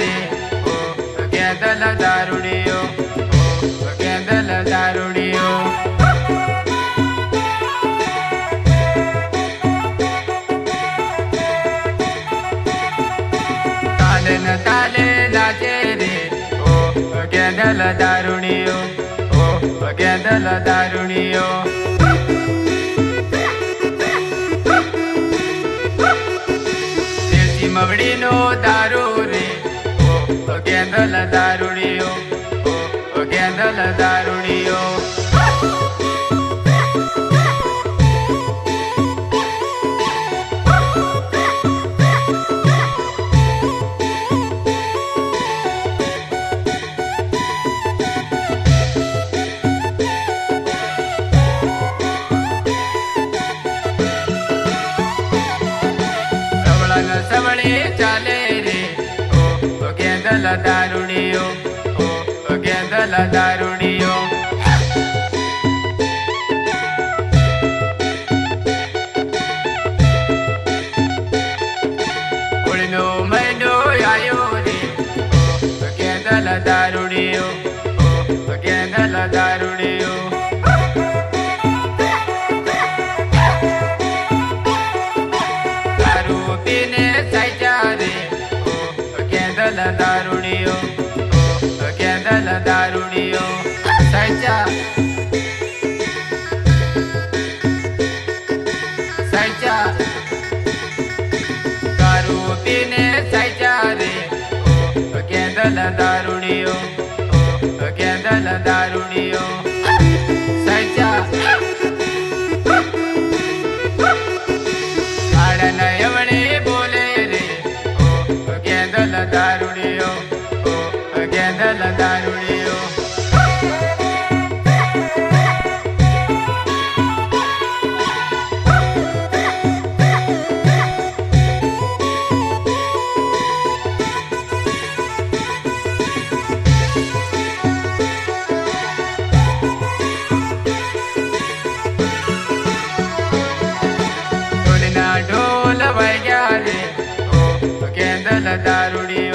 આયા ಓ ઓ ದಾರುಣಿಯೋ ಓ ઓ ದಾರುಣಿಯೋ ન તાલે નાચે રે. ઓ કેન્ડલ દારૂડિયો ઓ કેન્ડલ દારૂડિયો મવડીનો દારૂ રે. ઓ દારૂણીઓ ઓ કેન્ડલ દારૂણીઓ. ચાલે કેન્ડલ દારૂડિયો ઓ કેન્ડલ દારૂડિયો ઓળનો કેન્ડલ દારૂડિયો. ઓ કેન્ડલ દારૂડિયો. સાચા. સાચા. દારૂ રે. ઓ કેન્ડલ દારૂડિયો. ઓ દારૂડિયો. કેન્ડલ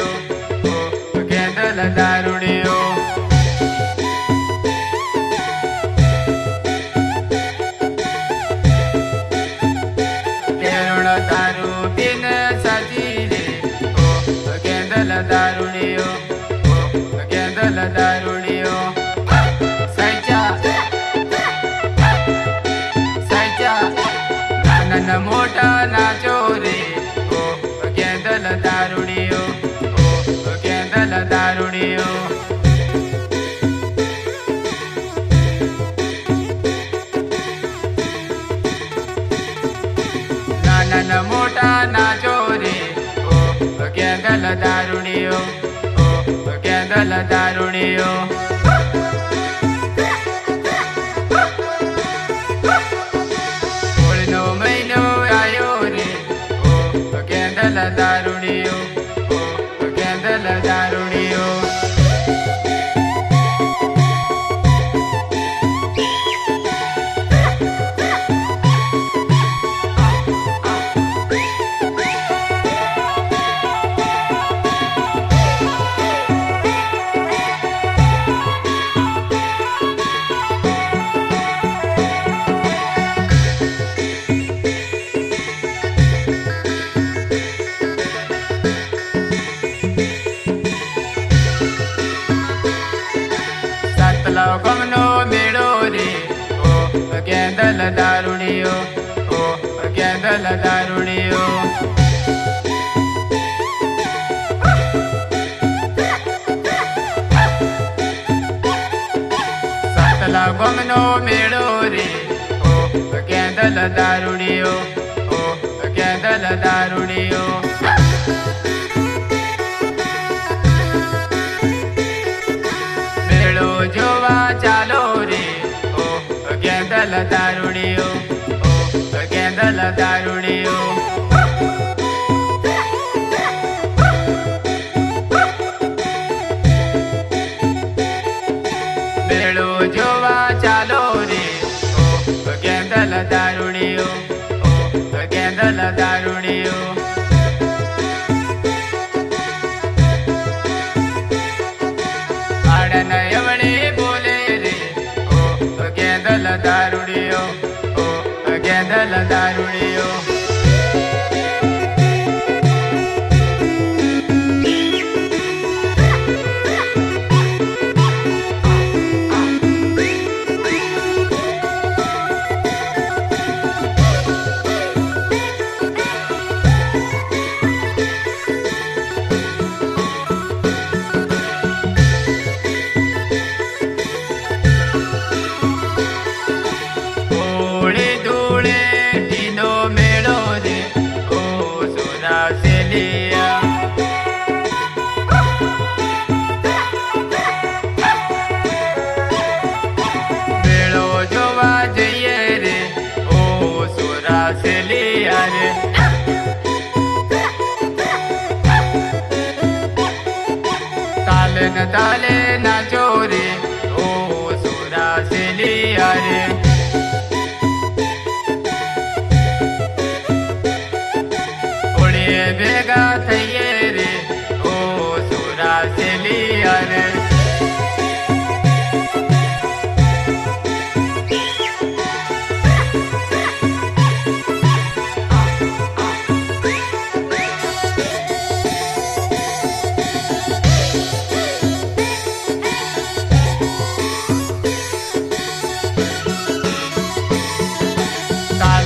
दारुणियो કેન્ડલ દારૂડિયો ઓ કેન્ડલ દારૂડિયો સાતલા ગમનો મેળો રે ઓ કેન્ડલ દારૂડિયો ઓ કેન્ડલ દારૂડિયો જોવા ચાલો મેળો જોવા ચાલો રે. ઓ કેંદલ દારૂણીઓ ઓ કેંદલ દારૂણીઓ આડન એવડે બોલે રે. ઓ કેંદલ દારૂડીઓ ઓ કેંદલ દારૂડીઓ તાલે ના તાલે રે. ઓ સુરા સેલિયા રે.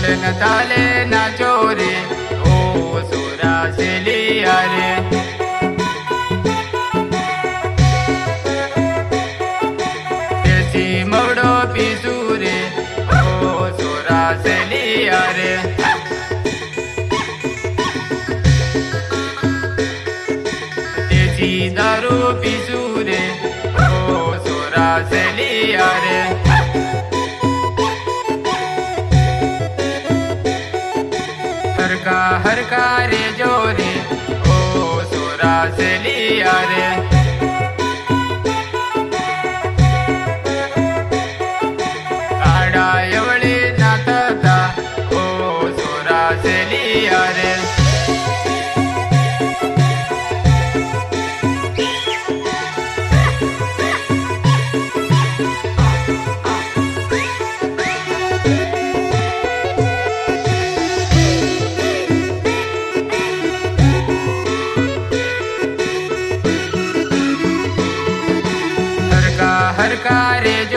તાલે ન તાલે નાચો રે ઓ સોરા સેલિયા રે દેશી મવડો પીસુ રે ઓ સોરા સેલિયા રે દારૂ પીસુ રે ઓ સોરા સેલિયા રે रे जोरे ओ सुरा से लिया रे। de